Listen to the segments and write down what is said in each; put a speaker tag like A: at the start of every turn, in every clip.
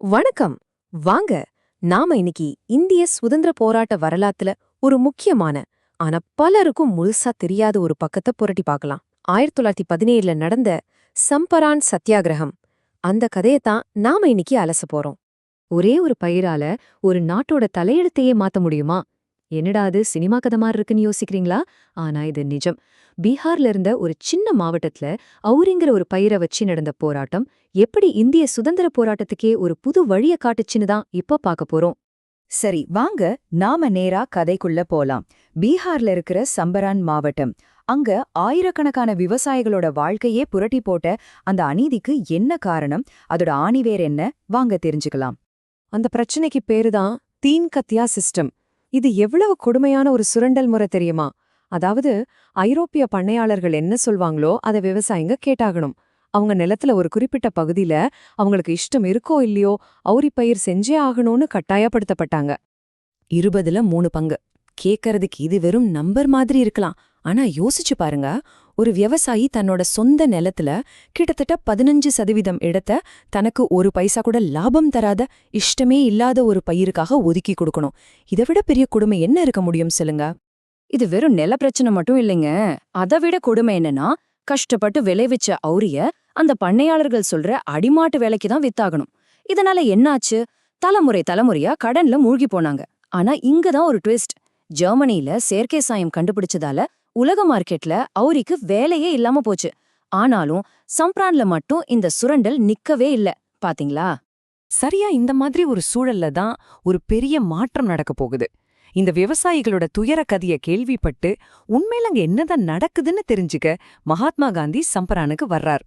A: வணக்கம். வாங்க நாம இன்னைக்கு இந்திய சுதந்திர போராட்ட வரலாத்துல ஒரு முக்கியமான ஆனா பலருக்கும் முழுசா தெரியாத ஒரு பக்கத்தை புரட்டி பார்க்கலாம். ஆயிரத்தி தொள்ளாயிரத்தி பதினேழுல நடந்த சம்பரான் சத்தியாகிரகம். அந்த கதையத்தான் நாம இன்னைக்கு அலச போறோம். ஒரே ஒரு பயிரால ஒரு நாட்டோட தலையெழுத்தையே மாத்த முடியுமா? என்னடா அது சினிமா கதை மாதிரி இருக்குன்னு யோசிக்கிறீங்களா? ஆனா இது நிஜம். பீகார்ல இருந்த ஒரு சின்ன மாவட்டத்துல அவுரிங்கிற ஒரு பயிரை வச்சு நடந்த போராட்டம் எப்படி இந்திய சுதந்திர போராட்டத்துக்கே ஒரு புது வழிய காட்டுச்சுன்னு தான் இப்ப பார்க்க போறோம்.
B: சரி வாங்க நாம நேரா கதைக்குள்ள போலாம். பீகார்ல இருக்கிற சம்பரான் மாவட்டம். அங்க ஆயிரக்கணக்கான விவசாயிகளோட வாழ்க்கையே புரட்டி போட்ட அந்த அநீதிக்கு என்ன காரணம்? அதோட ஆணிவேர் என்ன? வாங்க தெரிஞ்சுக்கலாம்.
A: அந்த பிரச்சனைக்கு பேரு தான் தீன் கத்தியா சிஸ்டம். இது எவ்வளவு கொடுமையான ஒரு சுரண்டல் முறை தெரியுமா? அதாவது ஐரோப்பிய பண்ணையாளர்கள் என்ன சொல்வாங்களோ அதை விவசாயிங்க கேட்டாகணும். அவங்க நிலத்துல ஒரு குறிப்பிட்ட பகுதியில அவங்களுக்கு இஷ்டம் இருக்கோ இல்லையோ அவுரி பயிர் செஞ்சே ஆகணும்னு கட்டாயப்படுத்தப்பட்டாங்க.
B: இருபதுல மூணு பங்கு. கேக்கறதுக்கு இது வெறும் நம்பர் மாதிரி இருக்கலாம். ஆனா யோசிச்சு பாருங்க ஒரு விவசாயி தன்னோட சொந்த நிலத்துல கிட்டத்தட்ட பதினஞ்சு சதவீதம் இடத்த தனக்கு ஒரு பைசா கூட லாபம் தராத இஷ்டமே இல்லாத ஒரு பயிருக்காக ஒதுக்கி கொடுக்கணும். இதை விட பெரிய கொடுமை என்ன இருக்க முடியும் சொல்லுங்க? இது வெறும் நில பிரச்சனை மட்டும் இல்லைங்க. அதை விட கொடுமை என்னன்னா கஷ்டப்பட்டு விளைவிச்ச அவுரிய அந்த பண்ணையாளர்கள் சொல்ற அடிமாட்டு வேலைக்கு தான் வித்தாகணும். இதனால என்னாச்சு? தலைமுறை தலைமுறையா கடன்ல மூழ்கி போனாங்க. ஆனா இங்க தான் ஒரு ட்விஸ்ட் ஜெர்மனில செயற்கை சாயம் கண்டுபிடிச்சதால உலக மார்க்கெட்ல அவுரிக்கு வேலையே இல்லாம போச்சு. ஆனாலும் சம்ப்ரான்ல மட்டும் இந்த சுரண்டல் நிக்கவே இல்ல. பாத்தீங்களா?
C: சரியா இந்த மாதிரி ஒரு சூழல்ல தான் ஒரு பெரிய மாற்றம் நடக்க போகுது. இந்த விவசாயிகளோட துயர கதைய கேள்விப்பட்டு உண்மையில அங்க என்னதான் நடக்குதுன்னு தெரிஞ்சுக்க மகாத்மா காந்தி சம்பரானுக்கு வர்றார்.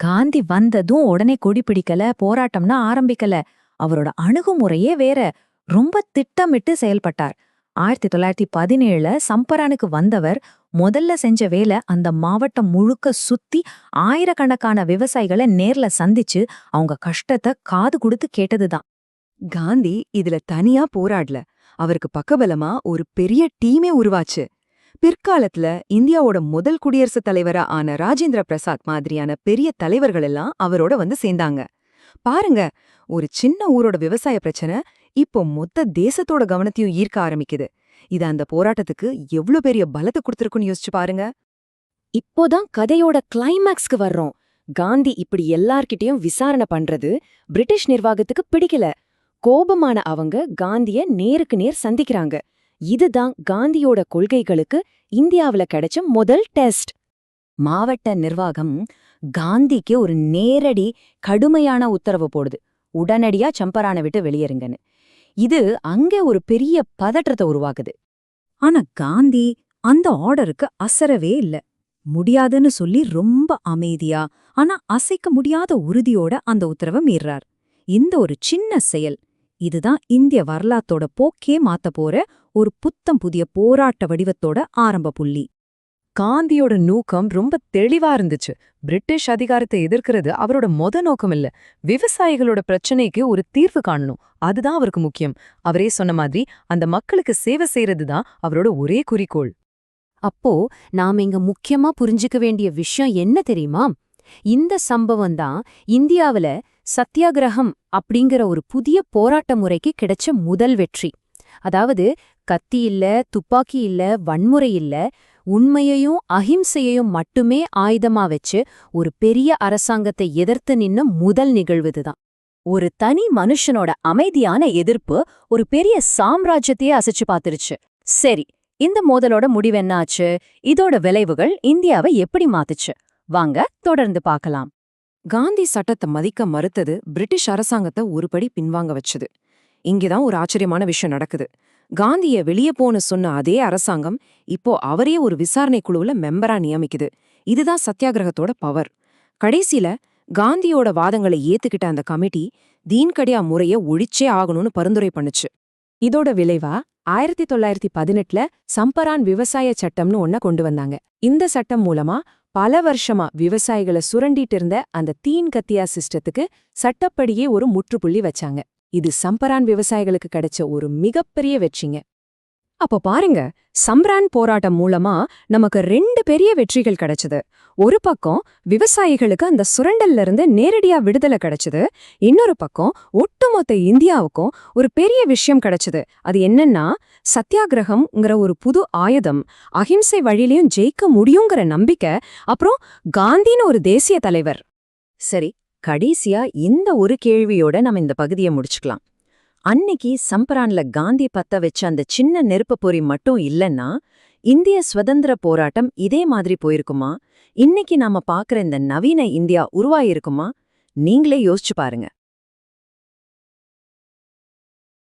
B: காந்தி வந்ததும் உடனே கொடி பிடிக்கல போராட்டம்னா ஆரம்பிக்கல. அவரோட அணுகுமுறையே வேற. ரொம்ப திட்டமிட்டு செயல்பட்டார். ஆயிரத்தி தொள்ளாயிரத்தி பதினேழுல சம்பரானுக்கு வந்தவர் முதல்ல செஞ்ச வேலை அந்த மாவட்டம் முழுக்க சுத்தி ஆயிரக்கணக்கான விவசாயிகளை நேர்ல சந்திச்சு அவங்க கஷ்டத்தை காது கொடுத்து கேட்டதுதான்.
C: காந்தி இதுல தனியா போராடல. அவருக்கு பக்கபலமா ஒரு பெரிய டீமே உருவாச்சு. பிற்காலத்துல இந்தியாவோட முதல் குடியரசுத் தலைவரா ஆன ராஜேந்திர பிரசாத் மாதிரியான பெரிய தலைவர்கள் எல்லாம் அவரோட வந்து சேர்ந்தாங்க. பாருங்க ஒரு சின்ன ஊரோட விவசாய பிரச்சனை இப்போ மொத்த தேசத்தோட கவனத்தையும் ஈர்க்க ஆரம்பிக்குது. இது அந்த போராட்டத்துக்கு எவ்ளோ பெரிய பலத்தை கொடுத்துருக்குன்னு யோசிச்சு பாருங்க.
A: இப்போதான் கதையோட கிளைமேக்ஸ்க்கு வர்றோம். காந்தி இப்படி எல்லார்கிட்டயும் விசாரணை பண்றது பிரிட்டிஷ் நிர்வாகத்துக்கு பிடிக்கல. கோபமான அவங்க காந்திய நேருக்கு நேர் சந்திக்கிறாங்க. இதுதான் காந்தியோட கொள்கைகளுக்கு இந்தியாவுல கிடைச்ச முதல் டெஸ்ட்.
B: மாவட்ட நிர்வாகம் காந்திக்கு ஒரு நேரடி கடுமையான உத்தரவு போடுது. உடனடியா சம்பரானை விட்டு வெளியேறுங்கன்னு. இது அங்கே ஒரு பெரிய பதற்றத்தை உருவாக்குது. ஆனா காந்தி அந்த ஆர்டருக்கு அசரவே இல்ல. முடியாதுன்னு சொல்லி ரொம்ப அமைதியா ஆனா அசைக்க முடியாத உறுதியோட அந்த உத்தரவை மீறார் இந்த ஒரு சின்ன செயல். இதுதான் இந்திய வரலாத்தோட போக்கே மாத்த போற ஒரு புத்தம் புதிய போராட்ட வடிவத்தோட ஆரம்ப புள்ளி.
A: காந்தியோட நோக்கம் ரொம்ப தெளிவா இருந்துச்சு. பிரிட்டிஷ் அதிகாரத்தை எதிர்க்கிறது அவரோட மொத நோக்கம் இல்ல விவசாயிகளோட பிரச்சனைக்கு ஒரு தீர்வு காணணும். அதுதான் அவருக்கு முக்கியம். அவரே சொன்ன மாதிரி அந்த மக்களுக்கு சேவை செய்யறது தான் அவரோட ஒரே குறிக்கோள்.
D: அப்போ நாம இங்க முக்கியமா புரிஞ்சுக்க வேண்டிய விஷயம் என்ன தெரியுமா? இந்த சம்பவம் தான் இந்தியாவுல சத்தியாகிரகம் அப்படிங்கிற ஒரு புதிய போராட்ட முறைக்கு கிடைச்ச முதல் வெற்றி. அதாவது கத்தி இல்ல துப்பாக்கி இல்ல வன்முறை இல்ல உண்மையையும் அஹிம்சையையும் மட்டுமே ஆயுதமா வச்சு ஒரு பெரிய அரசாங்கத்தை எதிர்த்து நின்ன முதல் நிகழ்வுதுதான். ஒரு தனி மனுஷனோட அமைதியான எதிர்ப்பு ஒரு பெரிய சாம்ராஜ்யத்தையே அசைச்சு பாத்துருச்சு சரி இந்த மோதலோட முடிவென்னாச்சு இதோட விளைவுகள் இந்தியாவை எப்படி மாத்துச்சு? வாங்க தொடர்ந்து பார்க்கலாம்.
A: காந்தி சட்டத்தை மதிக்க மறுத்தது பிரிட்டிஷ் அரசாங்கத்தை ஒருபடி பின்வாங்க வச்சது. இங்கேதான் ஒரு ஆச்சரியமான விஷயம் நடக்குது. காந்திய வெளியே போன சொன்ன அதே அரசாங்கம் இப்போ அவரே ஒரு விசாரணை குழுவுல மெம்பரா நியமிக்குது. இதுதான் சத்தியாகிரகத்தோட பவர் கடைசியில காந்தியோட வாதங்களை ஏத்துக்கிட்ட அந்த கமிட்டி தீன்கடியா முறைய ஒழிச்சே ஆகணும்னு பரிந்துரை பண்ணுச்சு. இதோட விளைவா ஆயிரத்தி தொள்ளாயிரத்தி பதினெட்டுல சம்பரான் விவசாய சட்டம்னு ஒன்ன கொண்டு வந்தாங்க. இந்த சட்டம் மூலமா பல வருஷமா விவசாயிகளை சுரண்டிட்டு இருந்த அந்த தீன் கத்தியா சிஸ்டத்துக்கு சட்டப்படியே ஒரு முற்றுப்புள்ளி வச்சாங்க. இது சம்பரான் விவசாயிகளுக்கு கிடைச்ச ஒரு மிகப்பெரிய வெற்றிங்க. அப்ப பாருங்க சம்ரான் போராட்டம் மூலமா நமக்கு ரெண்டு பெரிய வெற்றிகள் கிடைச்சது. ஒரு பக்கம் விவசாயிகளுக்கு அந்த சுரண்டல்ல இருந்து நேரடியா விடுதலை கிடைச்சது. இன்னொரு பக்கம் ஒட்டுமொத்த இந்தியாவுக்கும் ஒரு பெரிய விஷயம் கிடைச்சது. அது என்னன்னா சத்தியாகிரகம்ங்கிற ஒரு புது ஆயுதம் அகிம்சை வழியிலையும் ஜெயிக்க முடியுங்கிற நம்பிக்கை அப்புறம் காந்தின்னு ஒரு தேசிய தலைவர்.
B: சரி கடைசியா இந்த ஒரு கேள்வியோட நம்ம இந்த பகுதியை முடிச்சுக்கலாம். அன்னைக்கு சம்பரான்ல காந்தி பத்த வச்ச அந்த சின்ன நெருப்பு பொறி மட்டும் இல்லைன்னா இந்திய சுதந்திர போராட்டம் இதே மாதிரி போயிருக்குமா? இன்னைக்கு நாம பாக்குற இந்த நவீன இந்தியா உருவாயிருக்குமா நீங்களே யோசிச்சு பாருங்க.